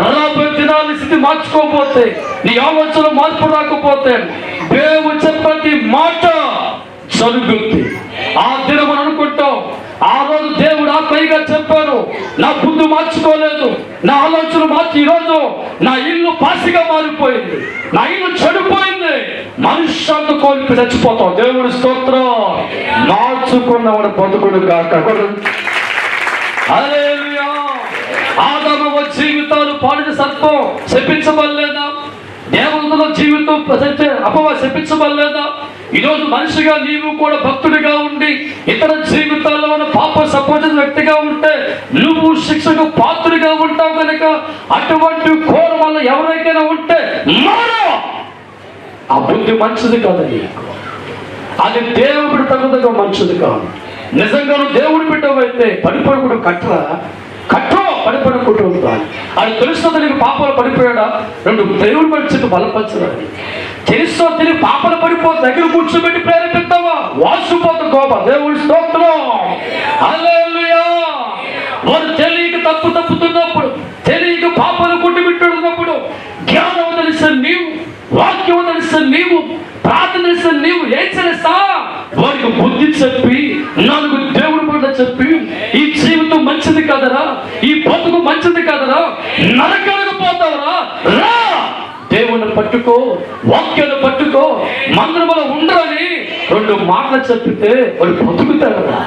రాబోయే దినాల స్థితి మార్చుకోకపోతే నీ ఆలోచన మార్పు రాకపోతే దేవుడు చెప్పటి మాట చదువుతుంది ఆ దినం అనుకుంటాం ఆ రోజు దేవుడు ఆ పైగా చెప్పాను నా బుద్ధి మార్చుకోలేదు నా ఆలోచన మార్చి ఈరోజు నా ఇల్లు పాసిగా మారిపోయింది నా ఇల్లు చెడిపోయింది మనుష్యాన్ని కోల్పి చచ్చిపోతాం. దేవుడు స్తోత్రం. మార్చుకున్నవాడు బతుకుడు కాక హల్లెలూయా. ఆదాము పాడిన సర్పం శపించబడలేదా? దేవతల జీవితం అపవ శపించబడలేదా? ఈరోజు మనిషిగా నీవు కూడా భక్తుడిగా ఉండి ఇతర జీవితాల్లో ఉన్న పాప సంబంధించిన వ్యక్తిగా ఉంటే నువ్వు శిక్షకు పాత్రుడిగా ఉంటావు కనుక అటువంటి కోర వల్ల ఎవరికైనా ఉంటే ఆ బుద్ధి మంచిది కాదండి అది దేవుడి తగ్గదగా మంచిది కాదు. నిజంగా నువ్వు దేవుడి బిడ్డవైతే కూడా కట్టరా? కట్ట పడిపడుకుంటూ ఉంటాను అది తెలుసో తెలియని పాపలు పడిపోయాడా? రెండు దేవుడు మనిషికి బలపరచడానికి. తెలుసో తెలియని పాపలు పడిపో దగ్గర కూర్చోబెట్టి ప్రేరేపిస్తావా? వాసిపోత కోప దేవుడి స్తోత్రం. వారు తెలియక తప్పు తప్పుతున్నప్పుడు తెలియక పాపలు కొట్టుబెట్టున్నప్పుడు జ్ఞానం తెలిసిన నీవు వాక్యం తెలిసిన నీవు ప్రార్థన తెలిసిన నీవు ఏం చేస్తా వారికి బుద్ధి చెప్పి నన్ను జీవితం మంచిది కదరా? ఈ బతుకు మంచిది కదరా? నరకలకు పోతావరా? రా! దేవుని పట్టుకో వాక్యాన్ని పట్టుకో మందిరంలో ఉండరని రెండు మాటలు చెప్పితే వాళ్ళు బతుకుతారా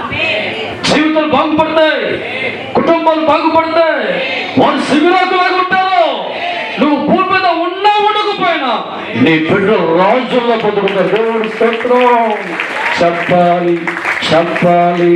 జీవితాలు బాగుపడతాయి కుటుంబాలు బాగుపడతాయి వాళ్ళు శిబిరాకు లాగుంటారు నువ్వు భూమి మీద ఉన్నా ఉండకపోయినా నీ బిడ్డ రాజుల్లో బతుకుతారు. దేవుడు స్తోత్రం. చెప్పాలి చెప్పాలి.